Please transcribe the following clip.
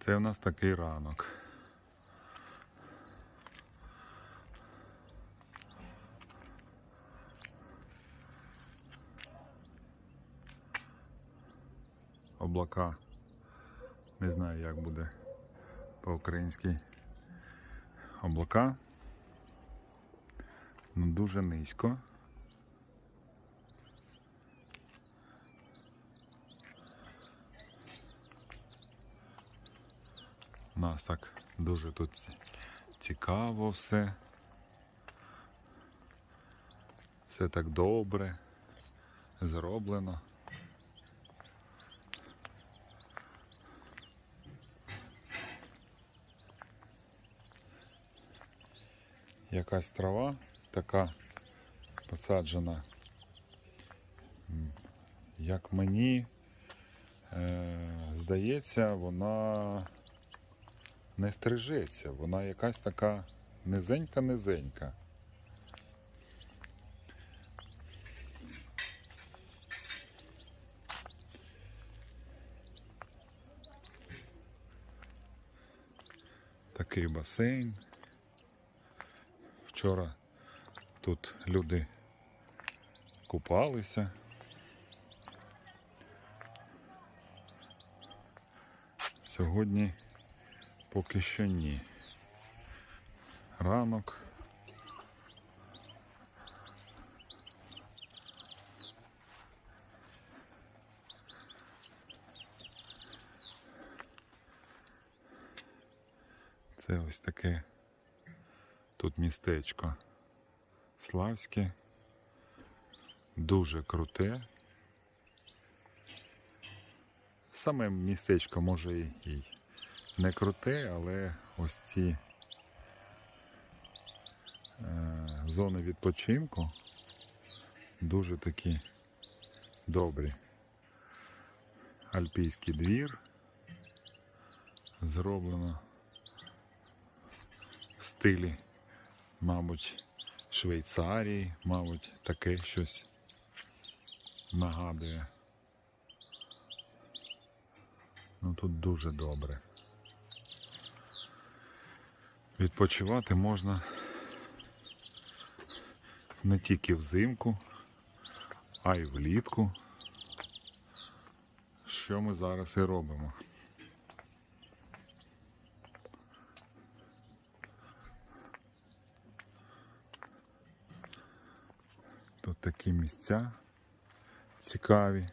Це у нас такий ранок. Облака. Не знаю, як буде по-українськи облака. Ну, дуже низько. Нас так дуже тут цікаво все. Все так добре, зроблено. Якась трава така посаджена. Як мені е, здається, вона не стрижеться, вона якась така низенька-низенька. Такий басейн. Вчора тут люди купалися. Сьогодні поки що ні. Ранок. Це ось таке тут містечко Славське. Дуже круте. Саме містечко може і не круте, але ось ці е, зони відпочинку дуже такі добрі. Альпійський двір зроблено в стилі, мабуть, Швейцарії, мабуть, таке щось нагадує. Ну тут дуже добре. Відпочивати можна не тільки взимку, а й влітку. Що ми зараз і робимо. Тут такі місця цікаві.